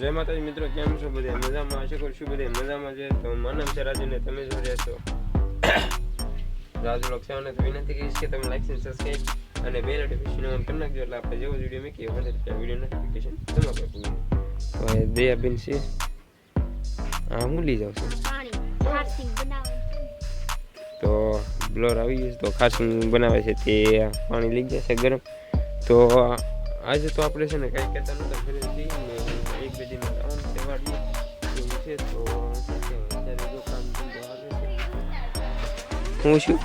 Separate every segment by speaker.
Speaker 1: જય માતાજી મિત્રો, કેમ છો બધા? મજામાં? આશા કરું છું બધા મજામાં છે. તો મારું નામ છે રાજુ ને તમે જો રહેશો. રાજુ લક્ષાને તો વિનંતી કરીશ કે તમે લાઈક અને સબસ્ક્રાઈબ અને બે નોટિફિકેશન ઓન કરી નાખજો. એટલે આપણે જેવો વીડિયો મૂકીએ, વધારે વીડિયો નોટિફિકેશન તમે આપણે પૂરું હવે દયાબેન છે. હા હું લઈ જાઉં છું તો બ્લોર આવી ગયું તો ખાસ બનાવે છે તે પાણી લઈ જશે ગરમ. તો આજે તો આપણે છે ને કાંઈ કહેતા નહોતા, ઘરે જઈએ ને એક બે દિન આવવાનું છે એવું છે તો અત્યારે જો કામ ધંધો આવે છે. હું શું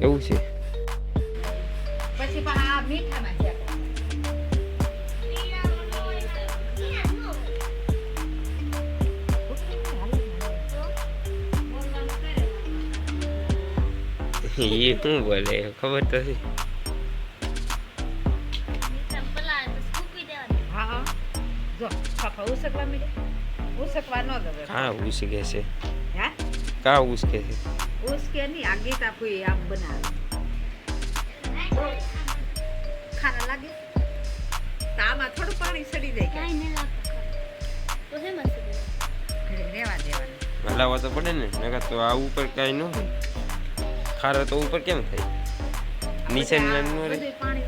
Speaker 1: એવું છે.
Speaker 2: પછી પણ આ મીઠામાં
Speaker 1: એ શું બોલે ખબર તો છે
Speaker 2: હા હા જો ફાફા ઉસકવા મીડે ઉસકવા ન ગમે
Speaker 1: કા ઉસકે છે
Speaker 2: હા
Speaker 1: કા ઉસકે છે
Speaker 2: ઉસકે નહીં આ ગીતા કોઈ આમ બનાવે ખારા લાગે તો આમાં થોડું પાણી સડી જાય કે ઘડીક રેવા દેવાનું
Speaker 1: હલાવવા તો પડે ને નકર તો આ ઉપર કાંઈ ન હોય ખારા તો ઉપર કેમ થાય? નીચે
Speaker 2: પાણી